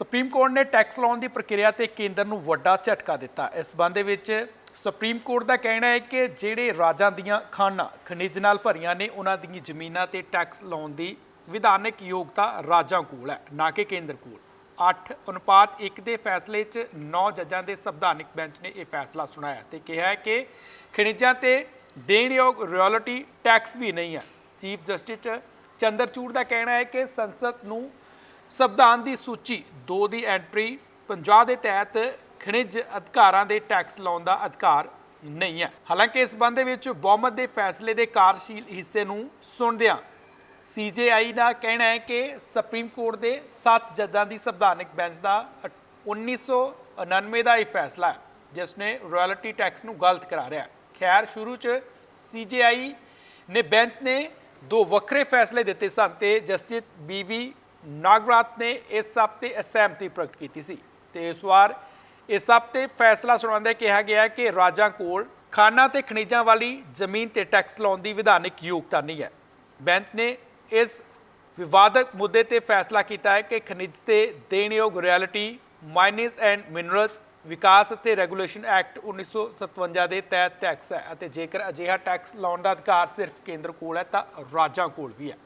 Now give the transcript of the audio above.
Supreme court ਨੇ tax ਲਾਉਣ ਦੀ ਪ੍ਰਕਿਰਿਆ ਤੇ ਕੇਂਦਰ ਨੂੰ ਵੱਡਾ ਝਟਕਾ ਦਿੱਤਾ। ਇਸ ਸੰਬੰਧ ਵਿੱਚ ਸੁਪਰੀਮ ਕੋਰਟ ਦਾ ਕਹਿਣਾ ਹੈ ਕਿ ਜਿਹੜੇ ਰਾਜਾਂ ਦੀਆਂ ਖਾਨਾਂ ਖਣਿਜ ਨਾਲ ਭਰੀਆਂ ਨੇ, ਉਹਨਾਂ ਦੀਆਂ ਜ਼ਮੀਨਾਂ ਤੇ ਟੈਕਸ ਲਾਉਣ ਦੀ ਵਿਧਾਨਕ ਯੋਗਤਾ ਰਾਜਾਂ ਕੋਲ ਹੈ, ਨਾ ਕਿ ਕੇਂਦਰ ਕੋਲ। 8 ਅਨੁਪਾਤ 1 ਦੇ ਫੈਸਲੇ 'ਚ 9 ਜੱਜਾਂ ਦੇ ਸੰਵਿਧਾਨਿਕ ਬੈਂਚ ਨੇ ਇਹ ਫੈਸਲਾ ਸੁਣਾਇਆ ਤੇ ਕਿਹਾ ਹੈ ਕਿ ਖਣਿਜਾਂ ਤੇ ਦੇਣਯੋਗ ਰਾਇਲਟੀ ਟੈਕਸ ਵੀ ਨਹੀਂ ਹੈ। ਚੀਫ ਜਸਟਿਸ ਚੰਦਰਚੂੜ ਦਾ ਕਹਿਣਾ ਹੈ ਕਿ ਸੰਸਦ ਨੂੰ ਸੰਵਿਧਾਨ ਦੀ ਸੂਚੀ 2 ਦੀ ਐਂਟਰੀ 50 ਦੇ ਤਹਿਤ ਖਣਿਜ ਅਧਿਕਾਰਾਂ ਦੇ ਟੈਕਸ ਲਾਉਣ ਦਾ ਅਧਿਕਾਰ ਨਹੀਂ ਹੈ। ਹਾਲਾਂਕਿ ਇਸ ਸੰਬੰਧ ਵਿੱਚ ਬਹੁਮਤ ਦੇ ਫੈਸਲੇ ਦੇ ਕਾਰਜਸ਼ੀਲ ਹਿੱਸੇ ਨੂੰ ਸੁਣਦਿਆਂ ਸੀਜੇਆਈ ਦਾ ਕਹਿਣਾ ਹੈ ਕਿ ਸੁਪਰੀਮ ਕੋਰਟ ਦੇ 7 ਜੱਜਾਂ ਦੀ ਸੰਵਿਧਾਨਕ ਬੈਂਚ ਦਾ ਅਠ- 1999 ਦਾ ਇਹ ਫੈਸਲਾ ਹੈ, ਜਿਸ ਨੇ ਰਾਇਲਟੀ ਟੈਕਸ ਨੂੰ ਗਲਤ ਕਰਾਰ ਰਿਹਾ ਖੈਰ, ਸ਼ੁਰੂ 'ਚ ਸੀਜੇਆਈ ਨੇ ਬੈਂਚ ਨੇ ਦੋ ਵੱਖਰੇ ਫੈਸਲੇ ਦਿੱਤੇ ਸਨ ਤੇ ਜਸਟਿਸ ਬੀਵੀ ਨਾਗਰਾਤ ਨੇ ਇਸ ਸਭ ਤੇ ਅਸਹਿਮਤੀ ਪ੍ਰਗਟ ਕੀਤੀ ਸੀ। ਤੇ ਇਸ ਵਾਰ ਇਸ ਸਭ ਤੇ ਫੈਸਲਾ ਸੁਣਾਉਂਦੇ ਕਿਹਾ ਗਿਆ ਕਿ ਰਾਜਾਂ ਕੋਲ ਖਾਨਾ ਤੇ ਖਣਿਜਾਂ ਵਾਲੀ ਜ਼ਮੀਨ ਤੇ ਟੈਕਸ ਲਾਉਣ ਦੀ ਵਿਧਾਨਿਕ ਯੋਗਤਾ ਨਹੀਂ ਹੈ। ਬੈਂਚ ਨੇ ਇਸ ਵਿਵਾਦਕ ਮੁੱਦੇ ਤੇ ਫੈਸਲਾ ਕੀਤਾ ਹੈ ਕਿ ਖਣਿਜ ਤੇ ਦੇਣਯੋਗ ਰਾਇਲਟੀ ਮਾਈਨਸ ਐਂਡ ਮਿਨਰਲਸ, ਵਿਕਾਸ ਅਤੇ ਰੈਗੂਲੇਸ਼ਨ ਐਕਟ 1957 ਦੇ ਤਹਿਤ ਟੈਕਸ ਹੈ ਅਤੇ ਜੇਕਰ ਅਜਿਹਾ ਟੈਕਸ ਲਾਉਣ ਦਾ ਅਧਿਕਾਰ ਸਿਰਫ ਕੇਂਦਰ ਕੋਲ ਹੈ ਤਾਂ ਰਾਜਾਂ ਕੋਲ ਵੀ ਹੈ।